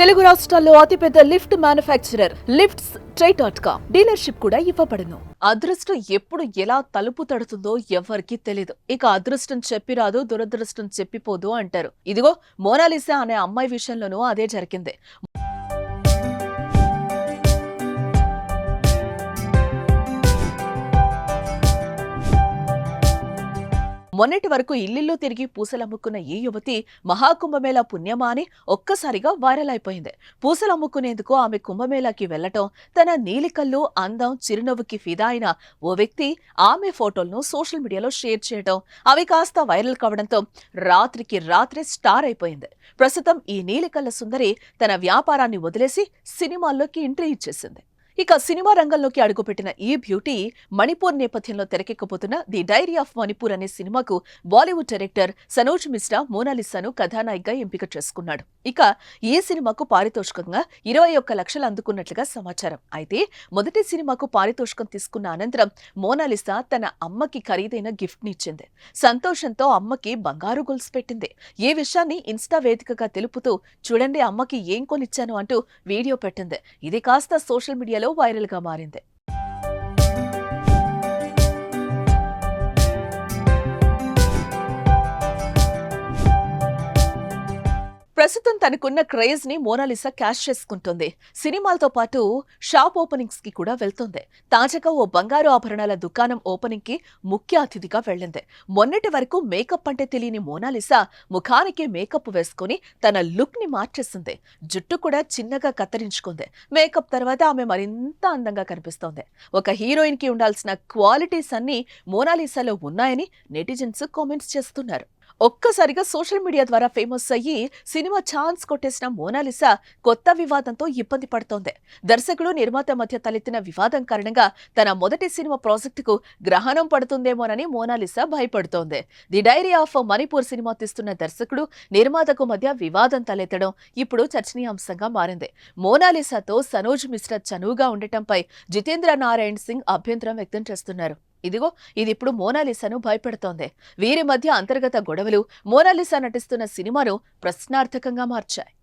తెలుగు రాష్ట్రాల్లో అతిపెద్ద lift manufacturer lifts try dot com dealership కూడా ఇవ్వబడును. అదృష్టం ఎప్పుడు ఎలా తలుపు తడుతుందో ఎవరికీ తెలియదు ఇక అదృష్టం చెప్పిరాదు దురదృష్టం చెప్పిపోదు అంటారు. ఇదిగో మోనాలిసా అనే అమ్మాయి విషయంలోనూ అదే జరిగింది. మొన్నటి వరకు ఇల్లిల్లో తిరిగి పూసలమ్ముకున్న ఈ యువతి మహాకుంభమేళా పుణ్యమా అని ఒక్కసారిగా వైరల్ అయిపోయింది. పూసలమ్ముకునేందుకు ఆమె కుంభమేళాకి వెళ్ళటం తన నీలికల్లు అందం చిరునవ్వుకి ఫిదా అయిన ఓ వ్యక్తి ఆమె ఫోటోలను సోషల్ మీడియాలో షేర్ చేయడం అవి కాస్త వైరల్ కావడంతో రాత్రికి రాత్రి స్టార్ అయిపోయింది. ప్రస్తుతం ఈ నీలికల్ల సుందరి తన వ్యాపారాన్ని వదిలేసి సినిమాల్లోకి ఎంట్రీ ఇచ్చేసింది. ఇక సినిమా రంగంలోకి అడుగుపెట్టిన ఈ బ్యూటీ మణిపూర్ నేపథ్యంలో తెరకెక్కబోతున్న ది డైరీ ఆఫ్ మణిపూర్ అనే సినిమాకు బాలీవుడ్ డైరెక్టర్ సనోజ్ మిశ్రా మోనాలిసాను కథానాయికగా ఎంపిక చేసుకున్నాడు. ఇక ఈ సినిమాకు పారితోషికంగా ఇరవై ఒక్క లక్షలు అందుకున్నట్లుగా సమాచారం. అయితే మొదటి సినిమాకు పారితోషికం తీసుకున్న అనంతరం మోనాలిసా తన అమ్మకి ఖరీదైన గిఫ్ట్ నిచ్చింది సంతోషంతో అమ్మకి బంగారు గొలుసు పెట్టింది. ఈ విషయాన్ని ఇన్స్టా వేదికగా తెలుపుతూ చూడండి అమ్మకి ఏం కొనిచ్చాను అంటూ వీడియో పెట్టింది. ఇది కాస్త సోషల్ మీడియాలో వైరల్గా మారింది. ప్రస్తుతం తనకున్న క్రేజ్ని మోనాలిసా క్యాష్ చేసుకుంటుంది. సినిమాలతో పాటు షాప్ ఓపెనింగ్స్కి కూడా వెళ్తుంది. తాజాగా ఓ బంగారు ఆభరణాల దుకాణం ఓపెనింగ్కి ముఖ్య అతిథిగా వెళ్ళింది. మొన్నటి వరకు మేకప్ అంటే తెలియని మోనాలిసా ముఖానికి మేకప్ వేసుకుని తన లుక్ని మార్చేసింది. జుట్టు కూడా చిన్నగా కత్తిరించుకుంది. మేకప్ తర్వాత ఆమె మరింత అందంగా కనిపిస్తోంది. ఒక హీరోయిన్కి ఉండాల్సిన క్వాలిటీస్ అన్ని మోనాలిసాలో ఉన్నాయని నెటిజన్స్ కామెంట్స్ చేస్తున్నారు. ఒక్కసారిగా సోషల్ మీడియా ద్వారా ఫేమస్ అయ్యి సినిమా ఛాన్స్ కొట్టేసిన మోనాలిసా కొత్త వివాదంతో ఇబ్బంది పడుతోంది. దర్శకుడు నిర్మాత మధ్య తలెత్తిన వివాదం కారణంగా తన మొదటి సినిమా ప్రాజెక్టుకు గ్రహణం పడుతుందేమోనని Monalisa భయపడుతోంది. The diary of Manipur cinema తీస్తున్న దర్శకుడు నిర్మాతకు మధ్య వివాదం తలెత్తడం ఇప్పుడు చర్చనీయాంశంగా మారింది. మోనాలిసాతో సనోజ్ మిశ్రా చనువుగా ఉండటంపై జితేంద్ర నారాయణ్ సింగ్ అభ్యంతరం వ్యక్తం చేస్తున్నారు. ఇదిగో ఇది ఇప్పుడు మోనాలిసాను భయపెడుతోంది. వీరి మధ్య అంతర్గత గొడవలు మోనాలిసా నటిస్తున్న సినిమాను ప్రశ్నార్థకంగా మార్చాయి.